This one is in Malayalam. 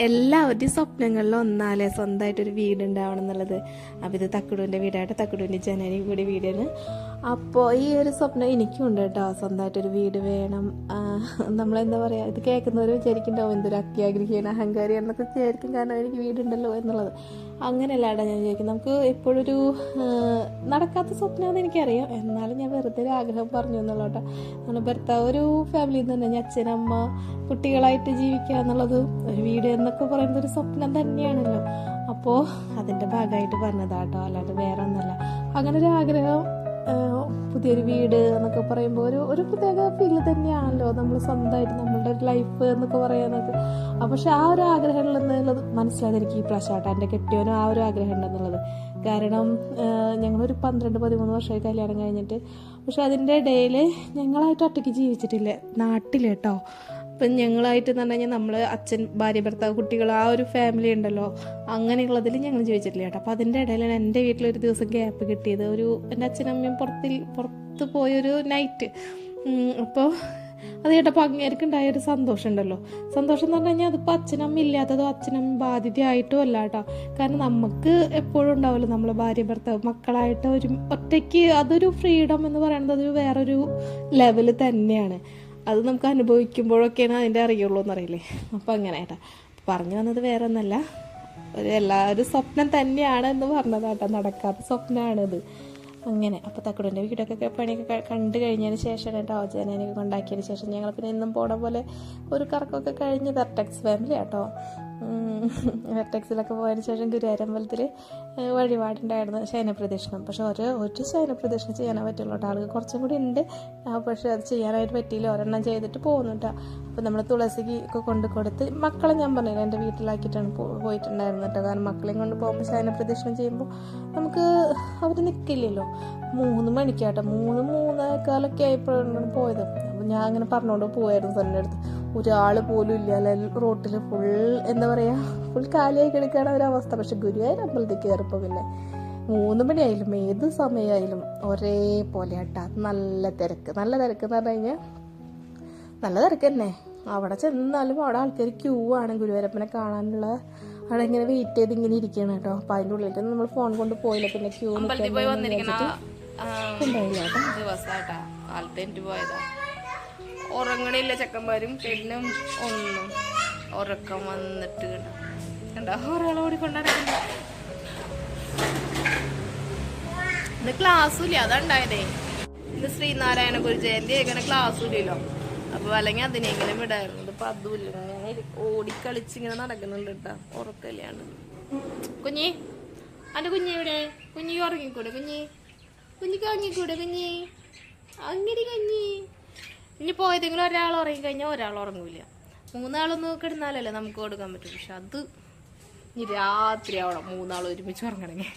എല്ലാവരുടെയും സ്വപ്നങ്ങളിൽ ഒന്നാലേ സ്വന്തമായിട്ടൊരു വീട് ഉണ്ടാവണം എന്നുള്ളത്. അപ്പോൾ ഇത് തക്കുടുവിന്റെ വീടായിട്ട് തക്കുടുവിന്റെ ജനനി കൂടി വീടാണ്. അപ്പോൾ ഈ ഒരു സ്വപ്നം എനിക്കും ഉണ്ട് കേട്ടോ. സ്വന്തമായിട്ടൊരു വീട് വേണം. നമ്മളെന്താ പറയുക ഇത് കേൾക്കുന്നവർ വിചാരിക്കുന്നുണ്ടാവും എന്തൊരു അത്യാഗ്രഹിയാണ് അഹങ്കാരി എന്നൊക്കെ വിചാരിക്കും കാരണം എനിക്ക് വീടുണ്ടല്ലോ എന്നുള്ളത്. അങ്ങനെയല്ലാടാ ഞാൻ വിചാരിക്കും നമുക്ക് എപ്പോഴൊരു നടക്കാത്ത സ്വപ്നമാണെന്ന് എനിക്കറിയാം. എന്നാലും ഞാൻ വെറുതെ ഒരു ആഗ്രഹം പറഞ്ഞു എന്നുള്ളൂ കേട്ടോ. നമ്മുടെ ഭർത്താവ് ഒരു ഫാമിലിയിൽ നിന്ന് തന്നെ അച്ഛനമ്മ കുട്ടികളായിട്ട് ജീവിക്കുക എന്നുള്ളത് ഒരു വീട് എന്നൊക്കെ പറയുന്നത് ഒരു സ്വപ്നം തന്നെയാണല്ലോ. അപ്പോൾ അതിന്റെ ഭാഗമായിട്ട് പറഞ്ഞതാട്ടോ അല്ലാണ്ട് വേറെ ഒന്നല്ല അങ്ങനെ ഒരു ആഗ്രഹം പുതിയൊരു വീട് എന്നൊക്കെ പറയുമ്പോൾ ഒരു ഒരു പ്രത്യേക ഫീൽ തന്നെയാണല്ലോ. നമ്മൾ സ്വന്തമായിട്ട് നമ്മളുടെ ഒരു ലൈഫ് എന്നൊക്കെ പറയാനൊക്കെ പക്ഷെ ആ ഒരു ആഗ്രഹം എന്നുള്ളത് മനസ്സിലായത് എനിക്ക് ഈ പ്രാവശ്യമായിട്ട് എന്റെ കെട്ടിയവനും ആ ഒരു ആഗ്രഹം ഉണ്ടെന്നുള്ളത്. കാരണം ഞങ്ങളൊരു പന്ത്രണ്ട് പതിമൂന്ന് വർഷമായി കല്യാണം കഴിഞ്ഞിട്ട്. പക്ഷെ അതിന്റെ ഇടയിൽ ഞങ്ങളായിട്ട് ഒറ്റയ്ക്ക് ജീവിച്ചിട്ടില്ല. നാട്ടിൽ കേട്ടോ. അപ്പം ഞങ്ങളായിട്ട് എന്ന് പറഞ്ഞു കഴിഞ്ഞാൽ നമ്മൾ അച്ഛൻ ഭാര്യ ഭർത്താവ് കുട്ടികൾ ആ ഒരു ഫാമിലി ഉണ്ടല്ലോ. അങ്ങനെയുള്ളതിൽ ഞങ്ങൾ ജീവിച്ചിട്ടില്ല കേട്ടോ. അപ്പം അതിന്റെ ഇടയിലാണ് എന്റെ വീട്ടിൽ ഒരു ദിവസം ഗ്യാപ്പ് കിട്ടിയത്. ഒരു എന്റെ അച്ഛനമ്മയും പുറത്തിൽ പുറത്ത് പോയൊരു നൈറ്റ് അപ്പോൾ അത് കേട്ടപ്പോൾ അങ്ങേർക്ക് ഉണ്ടായ ഒരു സന്തോഷം ഉണ്ടല്ലോ. സന്തോഷം എന്ന് പറഞ്ഞു കഴിഞ്ഞാൽ അതിപ്പോൾ അച്ഛനമ്മ ഇല്ലാത്തതോ അച്ഛനമ്മ ബാധ്യതയായിട്ടോ അല്ല കേട്ടോ. കാരണം നമുക്ക് എപ്പോഴും ഉണ്ടാവില്ല നമ്മളെ ഭാര്യ ഭർത്താവ് മക്കളായിട്ട് ഒരു ഒറ്റയ്ക്ക് അതൊരു ഫ്രീഡം എന്ന് പറയുന്നത് അതൊരു വേറൊരു ലെവൽ തന്നെയാണ്. അത് നമുക്ക് അനുഭവിക്കുമ്പോഴൊക്കെയാണ് അതിന്റെ അറിയുള്ളൂ എന്നറിയില്ലേ അപ്പം അങ്ങനെ കേട്ടോ പറഞ്ഞു വന്നത് വേറെ ഒന്നല്ല ഒരു എല്ലാവരും സ്വപ്നം തന്നെയാണ് എന്ന് പറഞ്ഞതാട്ടോ നടക്കാത്ത സ്വപ്നമാണിത് അങ്ങനെ. അപ്പോൾ തക്കുടന്റെ വീടൊക്കെ പണിയൊക്കെ കണ്ടു കഴിഞ്ഞതിന് ശേഷം കേട്ടോ ജനനൊക്കെ കൊണ്ടാക്കിയതിന് ശേഷം ഞങ്ങൾ പിന്നെ എന്നും പോണ പോലെ ഒരു കറക്കമൊക്കെ കഴിഞ്ഞ് വെർട്ടെക്സ് ഫാമിലി കേട്ടോ വെർട്ടെക്സിലൊക്കെ പോയതിന് ശേഷം ഗുരുവായൂരമ്പലത്തിൽ വഴിപാടുണ്ടായിരുന്നു ശയനപ്രദക്ഷിണം. പക്ഷെ ഒരു ഒരു ശയനപ്രദക്ഷിണം ചെയ്യാനേ പറ്റുള്ളൂ കേട്ടോ. ആൾക്ക് കുറച്ചും കൂടി ഉണ്ട്. പക്ഷെ അത് ചെയ്യാനായിട്ട് പറ്റിയില്ല. ഒരെണ്ണം ചെയ്തിട്ട് പോകുന്നു കേട്ടോ. അപ്പോൾ നമ്മൾ തുളസിക്ക് ഒക്കെ കൊണ്ട് കൊടുത്ത് മക്കളെ ഞാൻ പറഞ്ഞില്ല എന്റെ വീട്ടിലാക്കിയിട്ടാണ് പോയിട്ടുണ്ടായിരുന്നത് കേട്ടോ. കാരണം മക്കളെയും കൊണ്ട് പോകുമ്പോൾ ശയനപ്രദക്ഷിണം ചെയ്യുമ്പോൾ നമുക്ക് അവർ നിൽക്കില്ലല്ലോ മൂന്ന് മണിക്കാട്ടോ മൂന്ന് മൂന്നേക്കാലൊക്കെ ആയപ്പോഴാണ് പോയത്. അപ്പം ഞാൻ അങ്ങനെ പറഞ്ഞുകൊണ്ട് പോയായിരുന്നു സ്വന്റെ അടുത്ത്. ഒരാൾ പോലും ഇല്ല. അല്ലെ റോട്ടിൽ ഫുൾ എന്താ പറയുക ഫുൾ കാലിയായി കിടക്കുകയാണ് ഒരവസ്ഥ പക്ഷെ ഗുരുവായൂർ അമ്പലത്തിൽ കയറിപ്പോൾ പിന്നെ മൂന്ന് മണിയായാലും ഏത് സമയമായാലും ഒരേപോലെ ആട്ടാ നല്ല തിരക്ക്. നല്ല തിരക്ക് എന്ന് പറഞ്ഞു കഴിഞ്ഞാൽ നല്ല തിരക്ക് തന്നെ. അവിടെ ചെന്നാലും അവിടെ ആൾക്കാർ ക്യൂ ആണ് ഗുരുവായൂരപ്പനെ കാണാനുള്ള. അവിടെ ഇങ്ങനെ വെയിറ്റ് ചെയ്ത് ഇങ്ങനെ ഇരിക്കുകയാണ് കേട്ടോ. അപ്പം അതിന്റെ ഉള്ളിൽ നമ്മൾ ഫോൺ കൊണ്ട് പോയില്ല. പിന്നെ ക്യൂ ഉണ്ടായില്ല കേട്ടോ. ഉറങ്ങണില്ല ചെക്കന്മാരും. പെണ്ണും ഒന്നും. ഉറക്കം വന്നിട്ട് കണ്ടോ? ഒരാളെ ക്ലാസ്സും ഇല്ല. അതുണ്ടായതേ ഇന്ന് ശ്രീനാരായണ ഗുരു ജയന്തി അങ്ങനെ ക്ലാസ്സും ഇല്ലല്ലോ. അപ്പൊ അല്ലെങ്കിൽ അതിനെങ്കിലും വിടായിരുന്നു. ഇതിപ്പോ അതുമില്ല ഞാൻ ഓടിക്കളിച്ച് ഇങ്ങനെ നടക്കുന്നുണ്ട് കേട്ടാ. ഉറക്കല്ലാണ് കുഞ്ഞി. അന്റെ കുഞ്ഞി എവിടെ? കുഞ്ഞി ഉറങ്ങിക്കൂടെ? കുഞ്ഞി. കുഞ്ഞിക്ക് ഉറങ്ങിക്കൂടെ? കുഞ്ഞി. അങ്ങനെ കുഞ്ഞി. ഇനി പോയതെങ്കിലും ഒരാൾ ഉറങ്ങി കഴിഞ്ഞാൽ ഒരാൾ ഉറങ്ങൂല. മൂന്നാളൊന്നും കിടന്നാലല്ലേ നമുക്ക് കൊടുക്കാൻ പറ്റും. പക്ഷെ അത് ഇനി രാത്രി ആവണം. മൂന്നാൾ ഒരുമിച്ച് ഉറങ്ങണമെങ്കിൽ.